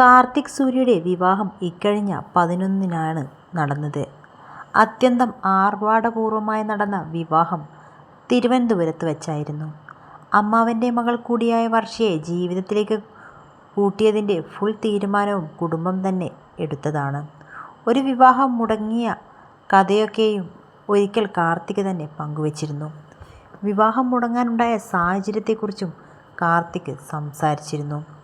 കാർത്തിക് സൂര്യയുടെ വിവാഹം ഇക്കഴിഞ്ഞ പതിനൊന്നിനാണ് നടന്നത്. അത്യന്തം ആർഭാടപൂർവമായി നടന്ന വിവാഹം തിരുവനന്തപുരത്ത് വെച്ചായിരുന്നു അമ്മാവന്റെ മകൾ കൂടിയായ വർഷയെ ജീവിതത്തിലേക്ക് കൂട്ടിയതിന്റെ ഫുൾ തീരുമാനവും കുടുംബം തന്നെ എടുത്തതാണ്. ഒരു വിവാഹം മുടങ്ങിയ കഥയൊക്കെയും ഒരിക്കൽ കാർത്തിക് തന്നെ പങ്കുവച്ചിരുന്നു. വിവാഹം മുടങ്ങാനുണ്ടായ സാഹചര്യത്തെക്കുറിച്ചും കാർത്തിക് സംസാരിച്ചിരുന്നു.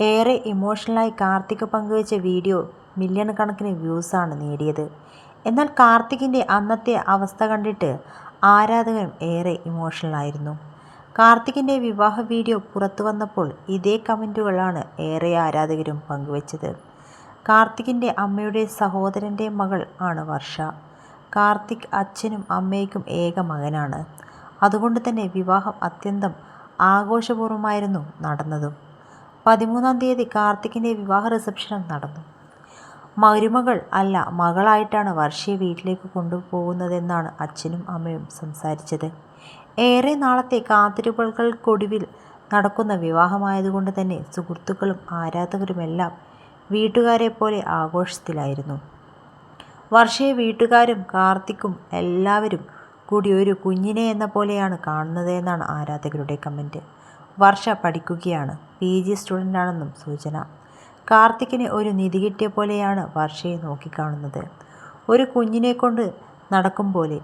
ഏറെ ഇമോഷണലായി കാർത്തിക് പങ്കുവച്ച വീഡിയോ മില്യൺ കണക്കിന് വ്യൂസാണ് നേടിയത്. എന്നാൽ കാർത്തികിന്റെ അന്നത്തെ അവസ്ഥ കണ്ടിട്ട് ആരാധകരും ഏറെ ഇമോഷണലായിരുന്നു. കാർത്തികിന്റെ വിവാഹ വീഡിയോ പുറത്തു വന്നപ്പോൾ ഇതേ കമന്റുകളാണ് ഏറെ ആരാധകരും പങ്കുവച്ചത്. കാർത്തികിന്റെ അമ്മയുടെ സഹോദരന്റെ മകൾ ആണ് വർഷ. കാർത്തിക് അച്ഛനും അമ്മയ്ക്കും ഏക മകനാണ്. അതുകൊണ്ട് തന്നെ വിവാഹം അത്യന്തം ആഘോഷപൂർവമായിരുന്നു നടന്നതും. പതിമൂന്നാം തീയതി കാർത്തിക്കിന്റെ വിവാഹ റിസപ്ഷനും നടന്നു. മരുമകൾ അല്ല മകളായിട്ടാണ് വർഷയെ വീട്ടിലേക്ക് കൊണ്ടുപോകുന്നതെന്നാണ് അച്ഛനും അമ്മയും സംസാരിച്ചത്. ഏറെ നാളത്തെ കാത്തിരിപ്പുകൾക്കൊടുവിൽ നടക്കുന്ന വിവാഹമായതുകൊണ്ട് തന്നെ സുഹൃത്തുക്കളും ആരാധകരുമെല്ലാം വീട്ടുകാരെ പോലെ ആഘോഷത്തിലായിരുന്നു. വർഷയെ വീട്ടുകാരും കാർത്തിക്കും എല്ലാവരും കൂടി ഒരു കുഞ്ഞിനെ എന്ന പോലെയാണ് കാണുന്നതെന്നാണ് ആരാധകരുടെ കമന്റ്. വർഷ പഠിക്കുകയാണ്. പി ജി സ്റ്റുഡന്റാണെന്നും സൂചന. കാർത്തിക്കിന് ഒരു നിധി കിട്ടിയ പോലെയാണ് വർഷയെ നോക്കിക്കാണുന്നത്. ഒരു കുഞ്ഞിനെ കൊണ്ട് നടക്കും പോലെ.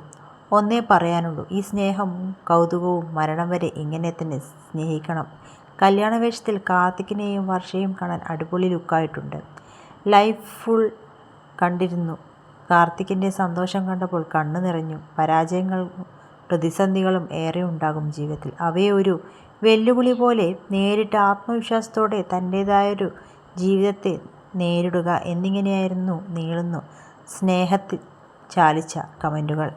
ഒന്നേ പറയാനുള്ളൂ ഈ സ്നേഹവും കൗതുകവും മരണം വരെ ഇങ്ങനെ തന്നെ സ്നേഹിക്കണം. കല്യാണവേഷത്തിൽ വേഷത്തിൽ വർഷയും കാണാൻ അടിപൊളി ലുക്കായിട്ടുണ്ട്. ലൈഫ് ഫുൾ കണ്ടിരുന്നു. കാർത്തിക്കിന്റെ സന്തോഷം കണ്ടപ്പോൾ കണ്ണു നിറഞ്ഞു. പരാജയങ്ങളും പ്രതിസന്ധികളും ഏറെ ഉണ്ടാകും ജീവിതത്തിൽ. അവയെ ഒരു വെല്ലുവിളി പോലെ നേരിട്ട് ആത്മവിശ്വാസത്തോടെ തന്റേതായൊരു ജീവിതത്തെ നേരിടുക എന്നിങ്ങനെയായിരുന്നു നീളുന്നു സ്നേഹത്തിൽ ചാലിച്ച കമന്റുകൾ.